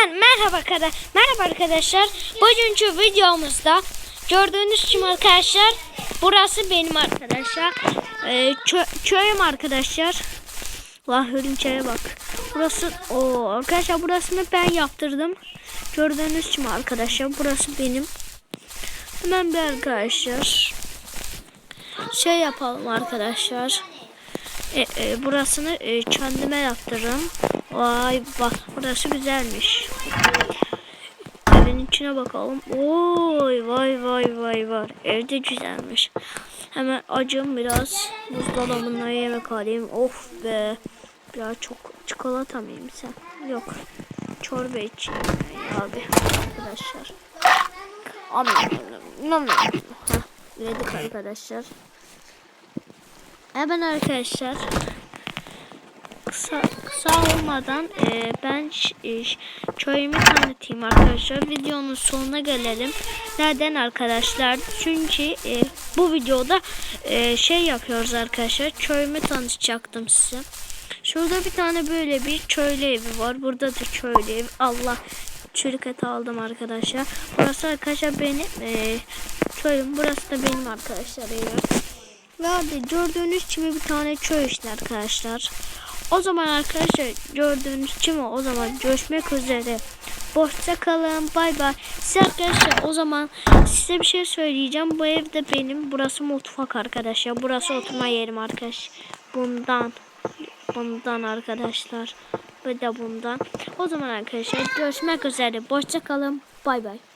Mer merhaba arkadaşlar. Merhaba arkadaşlar. Bugünkü videomuzda gördüğünüz gibi arkadaşlar burası benim arkadaşlar. Ee, kö köyüm arkadaşlar. Vah hörümçeye bak. Burası o arkadaşlar burasını ben yaptırdım. Gördüğünüz gibi arkadaşlar burası benim. Hemen bir arkadaşlar şey yapalım arkadaşlar. E, e, burasını e, kendime yaptırırım. Vay bak burası güzelmiş. Evin içine bakalım. Oy vay vay vay vay. Evde güzelmiş. Hemen acım biraz buzdolabına yemek alayım. Of be. Biraz çok çikolata mı yiyeyim sen? Yok. Çorba içeyim abi arkadaşlar. Heh, yedik arkadaşlar. Hemen arkadaşlar kısa, kısa olmadan e, ben e, köyümü tanıtayım arkadaşlar. Videonun sonuna gelelim. Neden arkadaşlar? Çünkü e, bu videoda e, şey yapıyoruz arkadaşlar. Köyümü tanıtacaktım size. Şurada bir tane böyle bir köylü evi var. Burada da köylü evi. Allah çürük et aldım arkadaşlar. Burası arkadaşlar benim e, köyüm. Burası da benim arkadaşlar evim. Ve hadi gördüğünüz gibi bir tane köy işte arkadaşlar. O zaman arkadaşlar gördüğünüz gibi o zaman görüşmek üzere. Hoşça kalın. Bay bay. Size arkadaşlar o zaman size bir şey söyleyeceğim. Bu ev de benim. Burası mutfak arkadaşlar. Burası oturma yerim arkadaş. Bundan. Bundan arkadaşlar. Ve de bundan. O zaman arkadaşlar görüşmek üzere. Hoşça kalın. Bay bay.